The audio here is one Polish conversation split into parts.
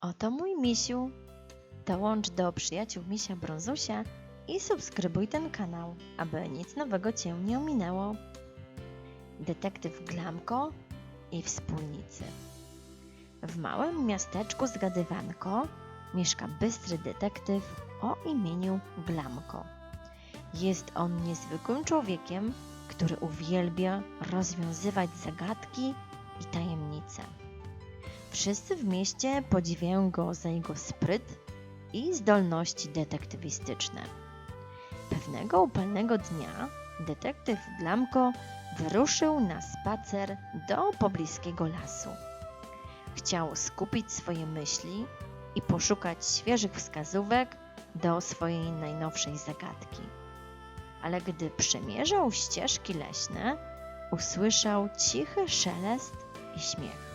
Oto mój misiu. Dołącz do przyjaciół misia Brązusia i subskrybuj ten kanał, aby nic nowego Cię nie ominęło. Detektyw Glamko i wspólnicy. W małym miasteczku Zgadywanko mieszka bystry detektyw o imieniu Glamko. Jest on niezwykłym człowiekiem, który uwielbia rozwiązywać zagadki i tajemnice. Wszyscy w mieście podziwiają go za jego spryt i zdolności detektywistyczne. Pewnego upalnego dnia detektyw Glamko wyruszył na spacer do pobliskiego lasu. Chciał skupić swoje myśli i poszukać świeżych wskazówek do swojej najnowszej zagadki. Ale gdy przemierzał ścieżki leśne, usłyszał cichy szelest i śmiech.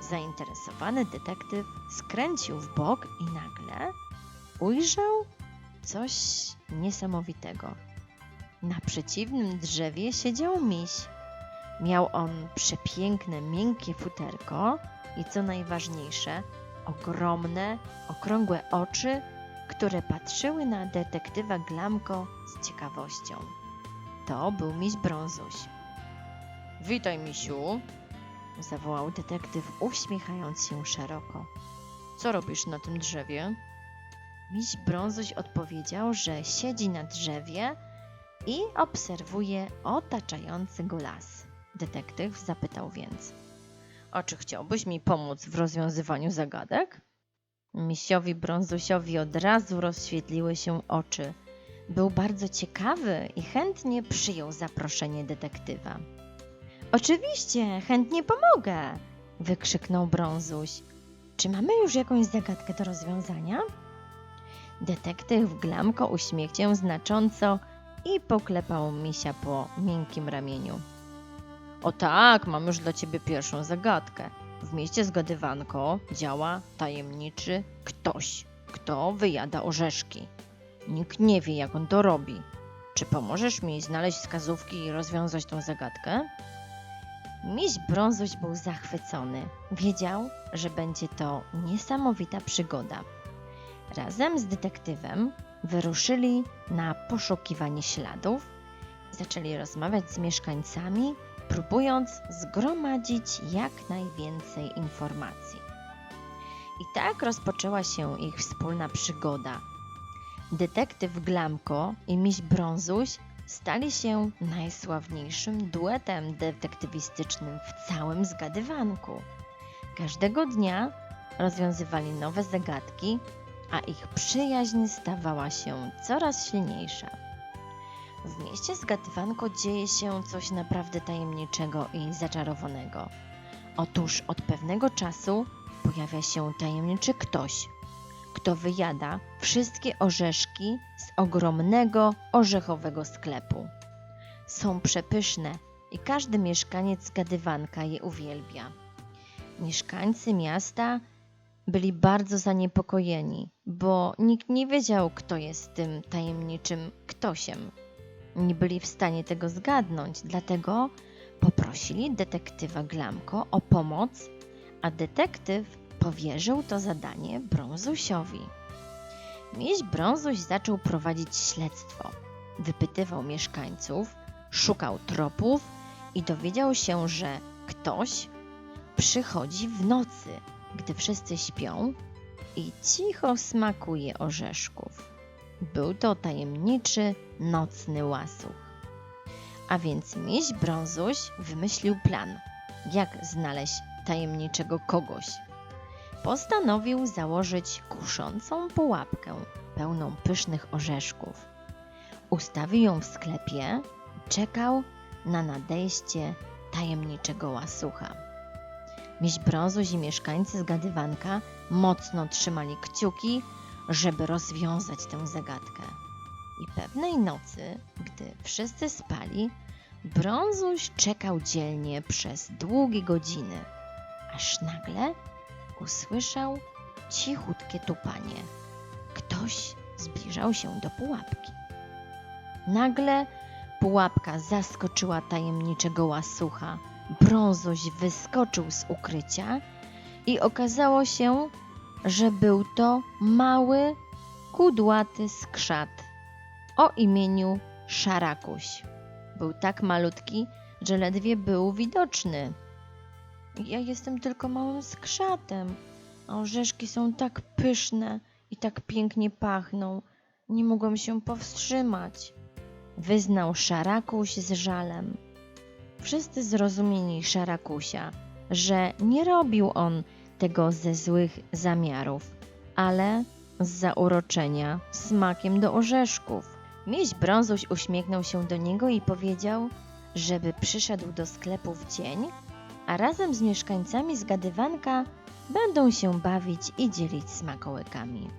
Zainteresowany detektyw skręcił w bok i nagle ujrzał coś niesamowitego. Na przeciwnym drzewie siedział miś. Miał on przepiękne, miękkie futerko i co najważniejsze, ogromne, okrągłe oczy, które patrzyły na detektywa Glamko z ciekawością. To był miś Brązuś. Witaj, misiu, zawołał detektyw, uśmiechając się szeroko. Co robisz na tym drzewie? Miś Brązuś odpowiedział, że siedzi na drzewie i obserwuje otaczający go las. Detektyw zapytał więc: A czy chciałbyś mi pomóc w rozwiązywaniu zagadek? Misiowi Brązusiowi od razu rozświetliły się oczy. Był bardzo ciekawy i chętnie przyjął zaproszenie detektywa. Oczywiście, chętnie pomogę! wykrzyknął Brązuś. Czy mamy już jakąś zagadkę do rozwiązania? Detektyw Glamko uśmiechł się znacząco i poklepał misia po miękkim ramieniu. O tak, mam już dla ciebie pierwszą zagadkę. W mieście Zgadywanko działa tajemniczy ktoś, kto wyjada orzeszki. Nikt nie wie, jak on to robi. Czy pomożesz mi znaleźć wskazówki i rozwiązać tą zagadkę? Miś Brązuś był zachwycony. Wiedział, że będzie to niesamowita przygoda. Razem z detektywem wyruszyli na poszukiwanie śladów, zaczęli rozmawiać z mieszkańcami, próbując zgromadzić jak najwięcej informacji. I tak rozpoczęła się ich wspólna przygoda. Detektyw Glamko i miś Brązuś stali się najsławniejszym duetem detektywistycznym w całym zgadywanku. Każdego dnia rozwiązywali nowe zagadki, a ich przyjaźń stawała się coraz silniejsza. W mieście Zgadywanko dzieje się coś naprawdę tajemniczego i zaczarowanego. Otóż od pewnego czasu pojawia się tajemniczy ktoś, kto wyjada wszystkie orzeszki z ogromnego orzechowego sklepu. Są przepyszne i każdy mieszkaniec Gadywanka je uwielbia. Mieszkańcy miasta byli bardzo zaniepokojeni, bo nikt nie wiedział, kto jest tym tajemniczym ktośem. Nie byli w stanie tego zgadnąć, dlatego poprosili detektywa Glamko o pomoc, a detektyw powierzył to zadanie Brązusiowi. Miś Brązuś zaczął prowadzić śledztwo. Wypytywał mieszkańców, szukał tropów i dowiedział się, że ktoś przychodzi w nocy, gdy wszyscy śpią i cicho smakuje orzeszków. Był to tajemniczy, nocny łasuch. A więc miś Brązuś wymyślił plan, jak znaleźć tajemniczego kogoś. Postanowił założyć kuszącą pułapkę pełną pysznych orzeszków. Ustawił ją w sklepie i czekał na nadejście tajemniczego łasucha. Miś Brązuś i mieszkańcy zgadywanka mocno trzymali kciuki, żeby rozwiązać tę zagadkę. I pewnej nocy, gdy wszyscy spali, Brązuś czekał dzielnie przez długie godziny, aż nagle usłyszał cichutkie tupanie. Ktoś zbliżał się do pułapki. Nagle pułapka zaskoczyła tajemniczego łasucha. Brązuś wyskoczył z ukrycia i okazało się, że był to mały, kudłaty skrzat o imieniu Szarakuś. Był tak malutki, że ledwie był widoczny. Ja jestem tylko małym skrzatem, a orzeszki są tak pyszne i tak pięknie pachną. Nie mogłem się powstrzymać. Wyznał Szarakuś z żalem. Wszyscy zrozumieli Szarakusia, że nie robił on tego ze złych zamiarów, ale z zauroczenia smakiem do orzeszków. Miś Brązuś uśmiechnął się do niego i powiedział, żeby przyszedł do sklepu w dzień, a razem z mieszkańcami zgadywanka będą się bawić i dzielić smakołykami.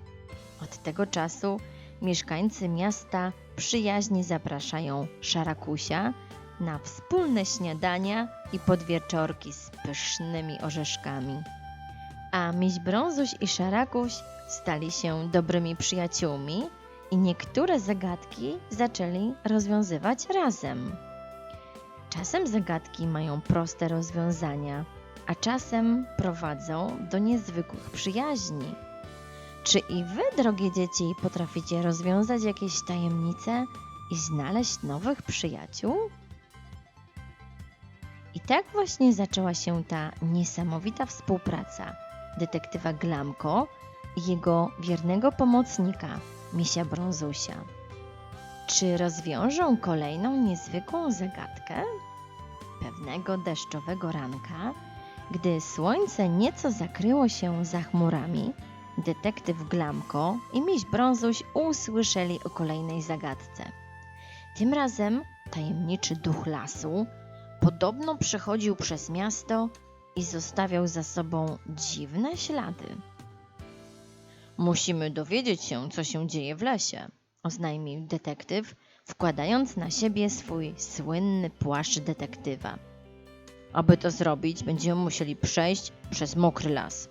Od tego czasu mieszkańcy miasta przyjaźnie zapraszają Szarakusia na wspólne śniadania i podwieczorki z pysznymi orzeszkami. A miś Brązuś i Szarakuś stali się dobrymi przyjaciółmi i niektóre zagadki zaczęli rozwiązywać razem. Czasem zagadki mają proste rozwiązania, a czasem prowadzą do niezwykłych przyjaźni. Czy i wy, drogie dzieci, potraficie rozwiązać jakieś tajemnice i znaleźć nowych przyjaciół? I tak właśnie zaczęła się ta niesamowita współpraca detektywa Glamko i jego wiernego pomocnika, misia Brązusia. Czy rozwiążą kolejną niezwykłą zagadkę? Pewnego deszczowego ranka, gdy słońce nieco zakryło się za chmurami, detektyw Glamko i miś Brązuś usłyszeli o kolejnej zagadce. Tym razem tajemniczy duch lasu podobno przechodził przez miasto i zostawiał za sobą dziwne ślady. Musimy dowiedzieć się, co się dzieje w lesie, oznajmił detektyw, wkładając na siebie swój słynny płaszcz detektywa. Aby to zrobić, będziemy musieli przejść przez mokry las.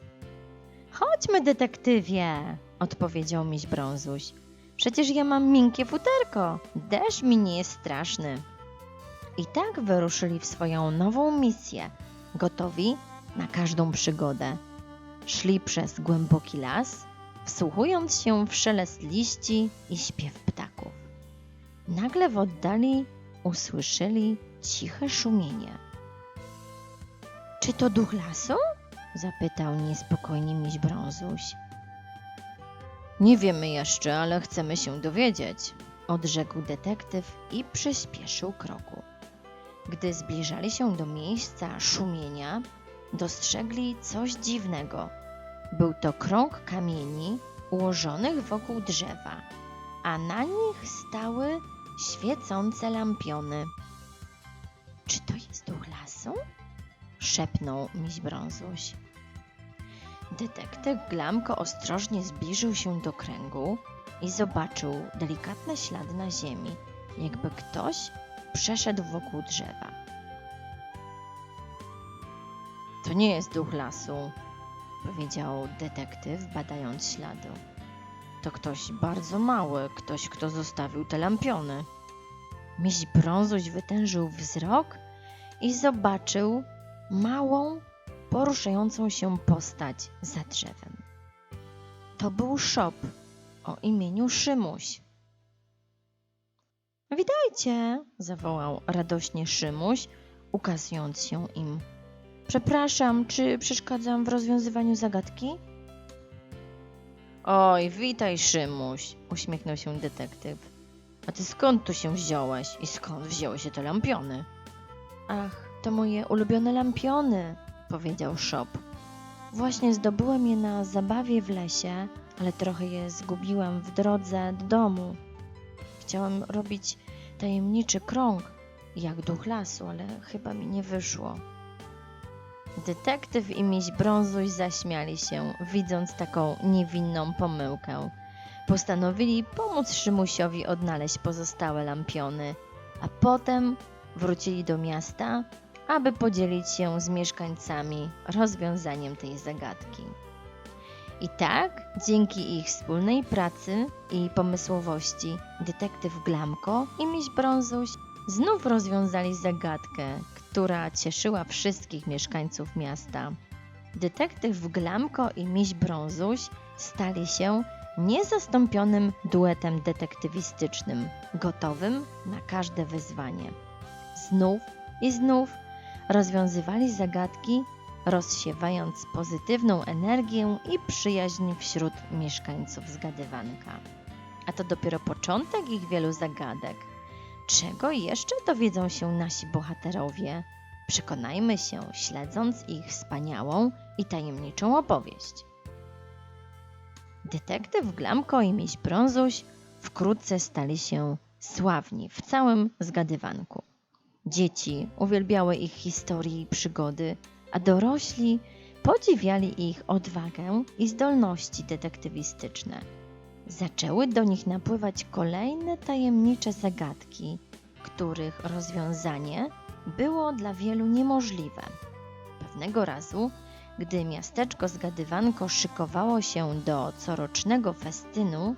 Chodźmy, detektywie, odpowiedział miś Brązuś. Przecież ja mam miękkie futerko. Deszcz mi nie jest straszny. I tak wyruszyli w swoją nową misję, gotowi na każdą przygodę. Szli przez głęboki las, wsłuchując się w szelest liści i śpiew ptaków. Nagle w oddali usłyszeli ciche szumienie. Czy to duch lasu? zapytał niespokojnie miś Brązuś. Nie wiemy jeszcze, ale chcemy się dowiedzieć, odrzekł detektyw i przyspieszył kroku. Gdy zbliżali się do miejsca szumienia, dostrzegli coś dziwnego. Był to krąg kamieni ułożonych wokół drzewa, a na nich stały świecące lampiony. Czy to jest duch lasu? szepnął miś Brązuś. Detektyw Glamko ostrożnie zbliżył się do kręgu i zobaczył delikatne ślady na ziemi, jakby ktoś przeszedł wokół drzewa. To nie jest duch lasu, powiedział detektyw, badając ślady. To ktoś bardzo mały, ktoś, kto zostawił te lampiony. Miś Brązuś wytężył wzrok i zobaczył małą, poruszającą się postać za drzewem. To był szop o imieniu Szymuś. Witajcie, zawołał radośnie Szymuś, ukazując się im. Przepraszam, czy przeszkadzam w rozwiązywaniu zagadki? Oj, witaj, Szymuś, uśmiechnął się detektyw. A ty skąd tu się wziąłeś i skąd wzięły się te lampiony? Ach, to moje ulubione lampiony, powiedział Szop. Właśnie zdobyłem je na zabawie w lesie, ale trochę je zgubiłem w drodze do domu. Chciałem robić tajemniczy krąg, jak duch lasu, ale chyba mi nie wyszło. Detektyw i miś Brązuś zaśmiali się, widząc taką niewinną pomyłkę. Postanowili pomóc Szymusiowi odnaleźć pozostałe lampiony, a potem wrócili do miasta, aby podzielić się z mieszkańcami rozwiązaniem tej zagadki. I tak, dzięki ich wspólnej pracy i pomysłowości, detektyw Glamko i miś Brązuś znów rozwiązali zagadkę, która cieszyła wszystkich mieszkańców miasta. Detektyw Glamko i miś Brązuś stali się niezastąpionym duetem detektywistycznym, gotowym na każde wyzwanie. Znów i znów rozwiązywali zagadki, rozsiewając pozytywną energię i przyjaźń wśród mieszkańców zgadywanka. A to dopiero początek ich wielu zagadek. Czego jeszcze dowiedzą się nasi bohaterowie? Przekonajmy się, śledząc ich wspaniałą i tajemniczą opowieść. Detektyw Glamko i miś Brązuś wkrótce stali się sławni w całym zgadywanku. Dzieci uwielbiały ich historie i przygody, a dorośli podziwiali ich odwagę i zdolności detektywistyczne. Zaczęły do nich napływać kolejne tajemnicze zagadki, których rozwiązanie było dla wielu niemożliwe. Pewnego razu, gdy miasteczko zgadywanko szykowało się do corocznego festynu,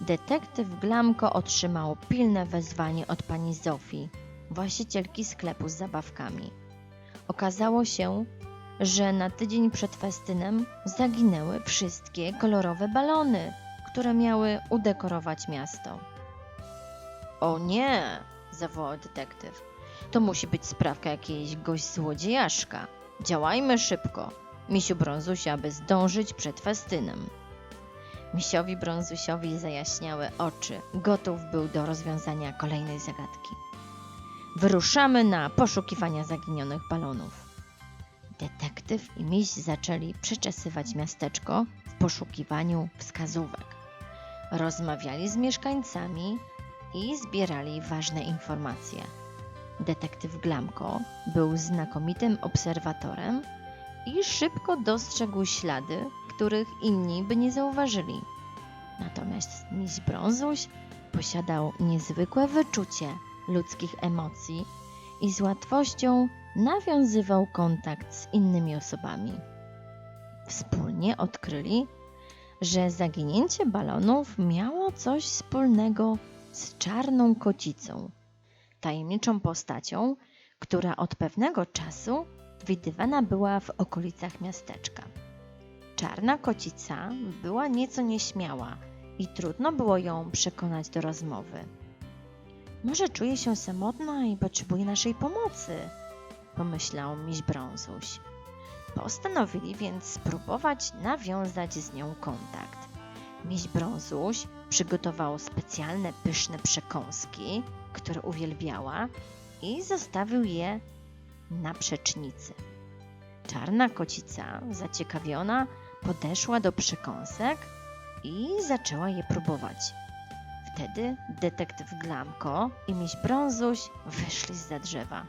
detektyw Glamko otrzymał pilne wezwanie od pani Zofii, właścicielki sklepu z zabawkami. Okazało się, że na tydzień przed festynem zaginęły wszystkie kolorowe balony, które miały udekorować miasto. O nie! zawołał detektyw. To musi być sprawka jakiegoś złodziejaszka. Działajmy szybko. Misiu Brązusia, aby zdążyć przed festynem. Misiowi Brązusiowi zajaśniały oczy. Gotów był do rozwiązania kolejnej zagadki. Wyruszamy na poszukiwania zaginionych balonów. Detektyw i miś zaczęli przeczesywać miasteczko w poszukiwaniu wskazówek. Rozmawiali z mieszkańcami i zbierali ważne informacje. Detektyw Glamko był znakomitym obserwatorem i szybko dostrzegł ślady, których inni by nie zauważyli. Natomiast miś Brązuś posiadał niezwykłe wyczucie ludzkich emocji i z łatwością nawiązywał kontakt z innymi osobami. Wspólnie odkryli, że zaginięcie balonów miało coś wspólnego z czarną kocicą, tajemniczą postacią, która od pewnego czasu widywana była w okolicach miasteczka. Czarna kocica była nieco nieśmiała i trudno było ją przekonać do rozmowy. Może czuje się samotna i potrzebuje naszej pomocy, pomyślał miś Brązuś. Postanowili więc spróbować nawiązać z nią kontakt. Miś Brązuś przygotował specjalne pyszne przekąski, które uwielbiała i zostawił je na przecznicy. Czarna kocica, zaciekawiona, podeszła do przekąsek i zaczęła je próbować. Wtedy detektyw Glamko i miś Brązuś wyszli z drzewa.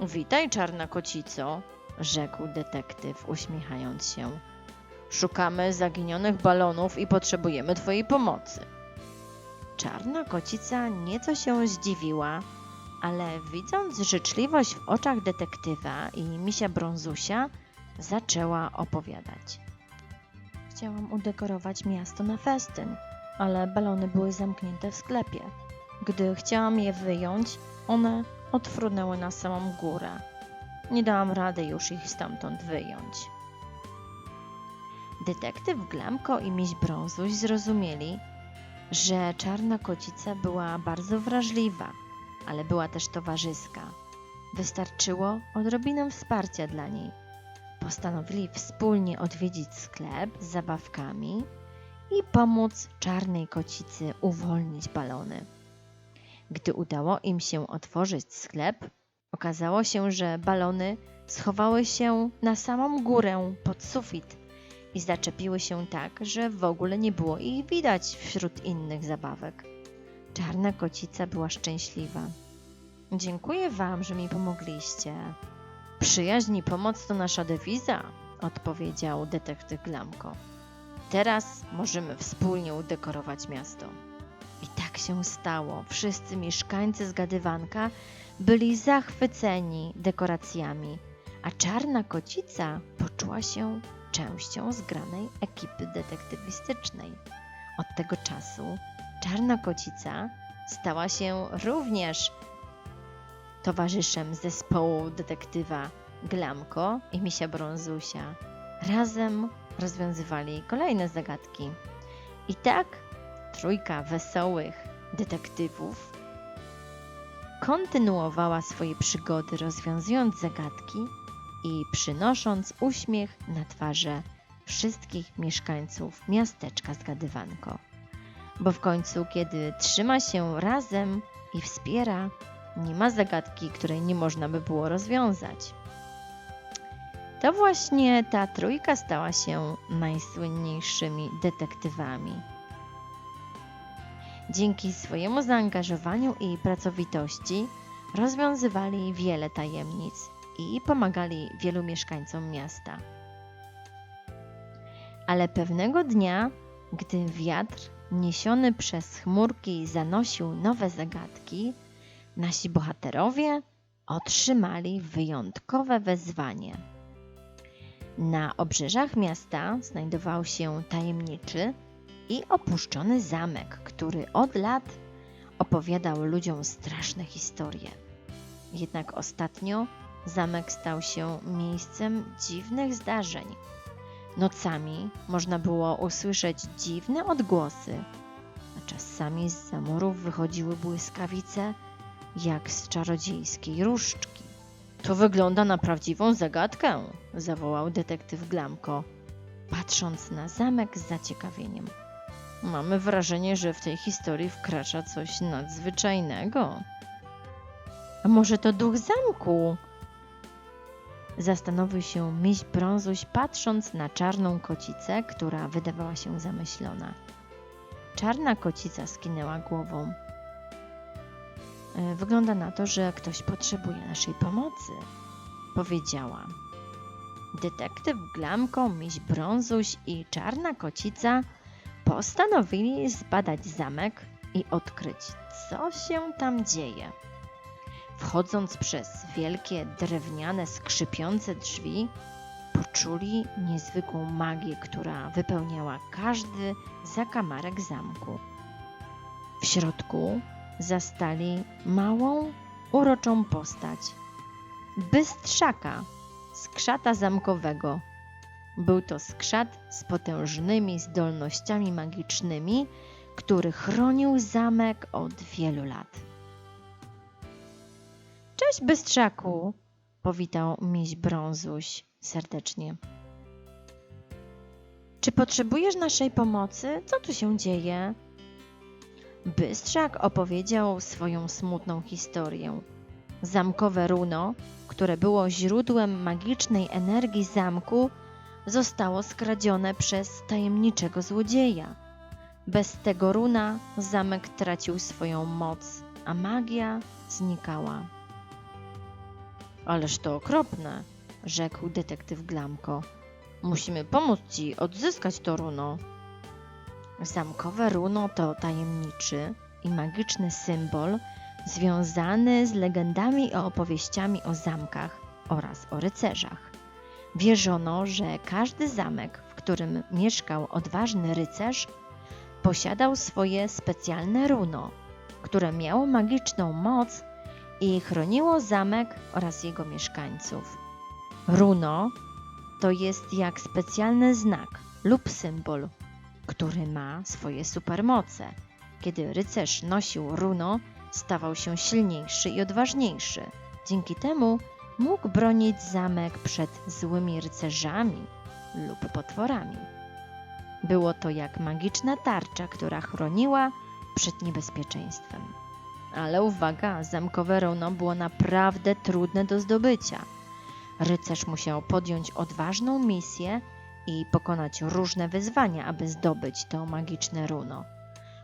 Witaj, czarna kocico, rzekł detektyw, uśmiechając się. Szukamy zaginionych balonów i potrzebujemy twojej pomocy. Czarna kocica nieco się zdziwiła, ale widząc życzliwość w oczach detektywa i misia Brązusia, zaczęła opowiadać. Chciałam udekorować miasto na festyn, ale balony były zamknięte w sklepie. Gdy chciałam je wyjąć, one odfrunęły na samą górę. Nie dałam rady już ich stamtąd wyjąć. Detektyw Glamko i miś Brązuś zrozumieli, że czarna kocica była bardzo wrażliwa, ale była też towarzyska. Wystarczyło odrobinę wsparcia dla niej. Postanowili wspólnie odwiedzić sklep z zabawkami i pomóc czarnej kocicy uwolnić balony. Gdy udało im się otworzyć sklep, okazało się, że balony schowały się na samą górę pod sufit i zaczepiły się tak, że w ogóle nie było ich widać wśród innych zabawek. Czarna kocica była szczęśliwa. Dziękuję wam, że mi pomogliście. Przyjaźń i pomoc to nasza dewiza, odpowiedział detektyw Glamko. Teraz możemy wspólnie udekorować miasto. Tak się stało. Wszyscy mieszkańcy zgadywanka byli zachwyceni dekoracjami, a czarna kocica poczuła się częścią zgranej ekipy detektywistycznej. Od tego czasu czarna kocica stała się również towarzyszem zespołu detektywa Glamko i misia Brązusia. Razem rozwiązywali kolejne zagadki. I tak trójka wesołych detektywów kontynuowała swoje przygody, rozwiązując zagadki i przynosząc uśmiech na twarze wszystkich mieszkańców miasteczka Zgadywanko. Bo w końcu, kiedy trzyma się razem i wspiera, nie ma zagadki, której nie można by było rozwiązać. To właśnie ta trójka stała się najsłynniejszymi detektywami. Dzięki swojemu zaangażowaniu i pracowitości rozwiązywali wiele tajemnic i pomagali wielu mieszkańcom miasta. Ale pewnego dnia, gdy wiatr niesiony przez chmurki zanosił nowe zagadki, nasi bohaterowie otrzymali wyjątkowe wezwanie. Na obrzeżach miasta znajdował się tajemniczy i opuszczony zamek, który od lat opowiadał ludziom straszne historie. Jednak ostatnio zamek stał się miejscem dziwnych zdarzeń. Nocami można było usłyszeć dziwne odgłosy, a czasami z zamurów wychodziły błyskawice jak z czarodziejskiej różdżki. To wygląda na prawdziwą zagadkę, zawołał detektyw Glamko, patrząc na zamek z zaciekawieniem. Mamy wrażenie, że w tej historii wkracza coś nadzwyczajnego. A może to duch zamku? Zastanowił się miś brązuś, patrząc na czarną kocicę, która wydawała się zamyślona. Czarna kocica skinęła głową. E, Wygląda na to, że ktoś potrzebuje naszej pomocy, powiedziała. Detektyw Glamko, miś brązuś i czarna kocica postanowili zbadać zamek i odkryć, co się tam dzieje. Wchodząc przez wielkie drewniane, skrzypiące drzwi, poczuli niezwykłą magię, która wypełniała każdy zakamarek zamku. W środku zastali małą, uroczą postać bystrzaka, skrzata zamkowego. Był to skrzat z potężnymi zdolnościami magicznymi, który chronił zamek od wielu lat. Cześć, bystrzaku! powitał miś brązuś serdecznie. Czy potrzebujesz naszej pomocy? Co tu się dzieje? Bystrzak opowiedział swoją smutną historię. Zamkowe runo, które było źródłem magicznej energii zamku, zostało skradzione przez tajemniczego złodzieja. Bez tego runa zamek tracił swoją moc, a magia znikała. Ależ to okropne, rzekł detektyw Glamko. Musimy pomóc ci odzyskać to runo. Zamkowe runo to tajemniczy i magiczny symbol związany z legendami i opowieściami o zamkach oraz o rycerzach. Wierzono, że każdy zamek, w którym mieszkał odważny rycerz, posiadał swoje specjalne runo, które miało magiczną moc i chroniło zamek oraz jego mieszkańców. Runo to jest jak specjalny znak lub symbol, który ma swoje supermoce. Kiedy rycerz nosił runo, stawał się silniejszy i odważniejszy. Dzięki temu mógł bronić zamek przed złymi rycerzami lub potworami. Było to jak magiczna tarcza, która chroniła przed niebezpieczeństwem. Ale uwaga, zamkowe runo było naprawdę trudne do zdobycia. Rycerz musiał podjąć odważną misję i pokonać różne wyzwania, aby zdobyć to magiczne runo.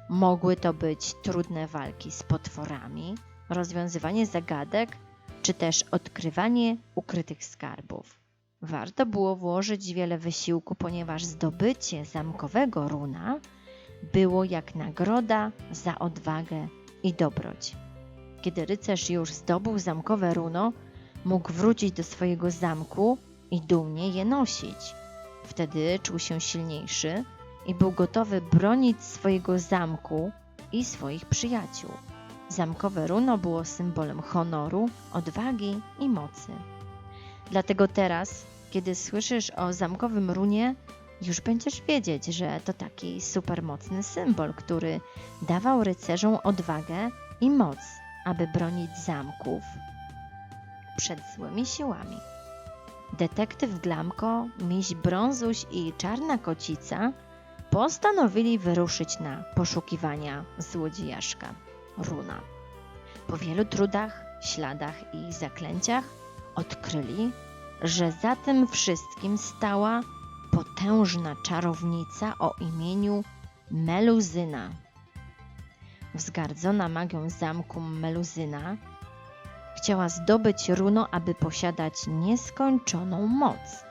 Mogły to być trudne walki z potworami, rozwiązywanie zagadek, czy też odkrywanie ukrytych skarbów. Warto było włożyć wiele wysiłku, ponieważ zdobycie zamkowego runa było jak nagroda za odwagę i dobroć. Kiedy rycerz już zdobył zamkowe runo, mógł wrócić do swojego zamku i dumnie je nosić. Wtedy czuł się silniejszy i był gotowy bronić swojego zamku i swoich przyjaciół. Zamkowe runo było symbolem honoru, odwagi i mocy. Dlatego teraz, kiedy słyszysz o zamkowym runie, już będziesz wiedzieć, że to taki supermocny symbol, który dawał rycerzom odwagę i moc, aby bronić zamków przed złymi siłami. Detektyw Glamko, miś Brązuś i Czarna Kocica postanowili wyruszyć na poszukiwania złodziejaszka Runa. Po wielu trudach, śladach i zaklęciach odkryli, że za tym wszystkim stała potężna czarownica o imieniu Meluzyna. Wzgardzona magią zamku Meluzyna chciała zdobyć runo, aby posiadać nieskończoną moc.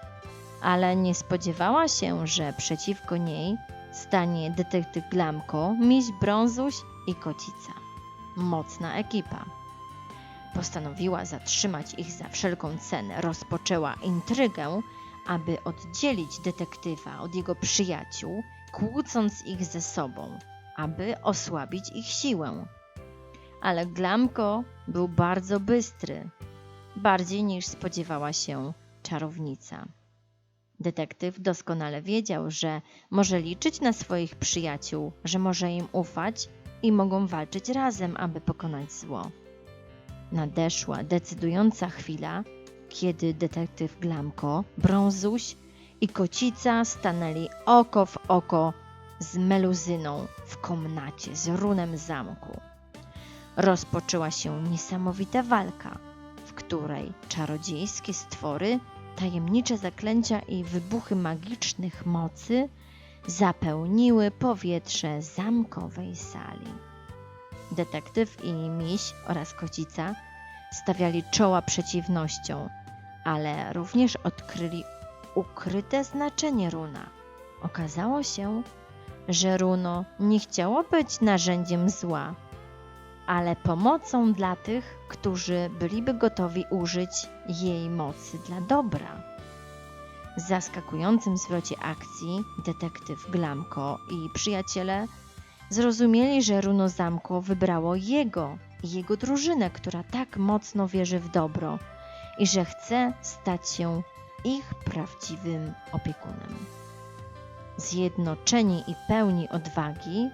Ale nie spodziewała się, że przeciwko niej stanie detektyw Glamko, miś Brązuś i Kocica. Mocna ekipa. Postanowiła zatrzymać ich za wszelką cenę. Rozpoczęła intrygę, aby oddzielić detektywa od jego przyjaciół, kłócąc ich ze sobą, aby osłabić ich siłę. Ale Glamko był bardzo bystry, bardziej niż spodziewała się czarownica. Detektyw doskonale wiedział, że może liczyć na swoich przyjaciół, że może im ufać i mogą walczyć razem, aby pokonać zło. Nadeszła decydująca chwila, kiedy detektyw Glamko, Brązuś i Kocica stanęli oko w oko z Meluzyną w komnacie z runem zamku. Rozpoczęła się niesamowita walka, w której czarodziejskie stwory, tajemnicze zaklęcia i wybuchy magicznych mocy zapełniły powietrze zamkowej sali. Detektyw i miś oraz kocica stawiali czoła przeciwnościom, ale również odkryli ukryte znaczenie runa. Okazało się, że runo nie chciało być narzędziem zła, ale pomocą dla tych, którzy byliby gotowi użyć jej mocy dla dobra. Zaskakującym zwrocie akcji detektyw Glamko i przyjaciele zrozumieli, że runo zamko wybrało jego i jego drużynę, która tak mocno wierzy w dobro i że chce stać się ich prawdziwym opiekunem. Zjednoczeni i pełni odwagi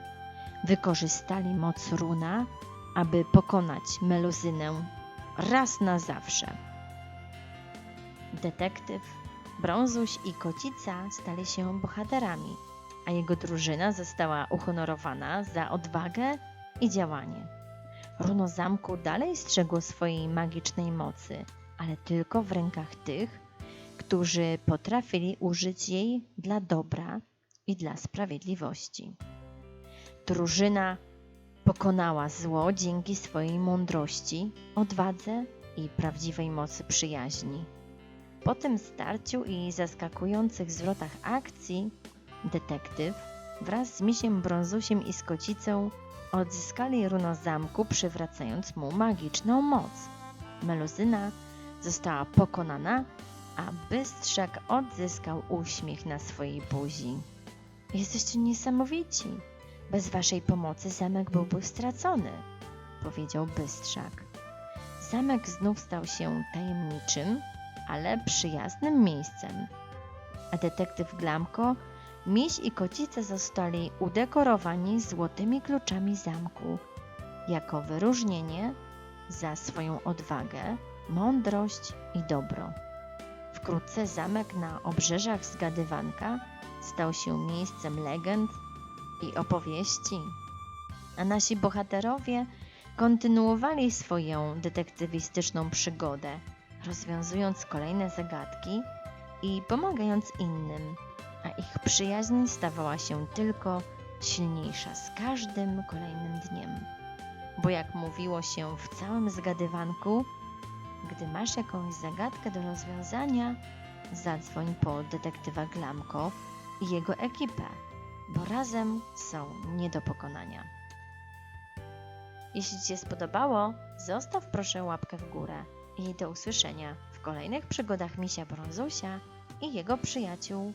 wykorzystali moc runa, aby pokonać Meluzynę raz na zawsze. Detektyw, Brązuś i Kocica stali się bohaterami, a jego drużyna została uhonorowana za odwagę i działanie. Runo zamku dalej strzegło swojej magicznej mocy, ale tylko w rękach tych, którzy potrafili użyć jej dla dobra i dla sprawiedliwości. Drużyna pokonała zło dzięki swojej mądrości, odwadze i prawdziwej mocy przyjaźni. Po tym starciu i zaskakujących zwrotach akcji, detektyw wraz z misiem Brązusiem i z Kocicą odzyskali runo zamku, przywracając mu magiczną moc. Meluzyna została pokonana, a Bystrzak odzyskał uśmiech na swojej buzi. Jesteście niesamowici. Bez waszej pomocy zamek byłby stracony, powiedział Bystrzak. Zamek znów stał się tajemniczym, ale przyjaznym miejscem. A detektyw Glamko, miś i kocice zostali udekorowani złotymi kluczami zamku jako wyróżnienie za swoją odwagę, mądrość i dobro. Wkrótce zamek na obrzeżach Zgadywanka stał się miejscem legend i opowieści, a nasi bohaterowie kontynuowali swoją detektywistyczną przygodę, rozwiązując kolejne zagadki i pomagając innym, a ich przyjaźń stawała się tylko silniejsza z każdym kolejnym dniem. Bo jak mówiło się w całym zgadywanku, gdy masz jakąś zagadkę do rozwiązania, zadzwoń po detektywa Glamko i jego ekipę, bo razem są nie do pokonania. Jeśli Ci się spodobało, zostaw proszę łapkę w górę i do usłyszenia w kolejnych przygodach Misia Brązusia i jego przyjaciół.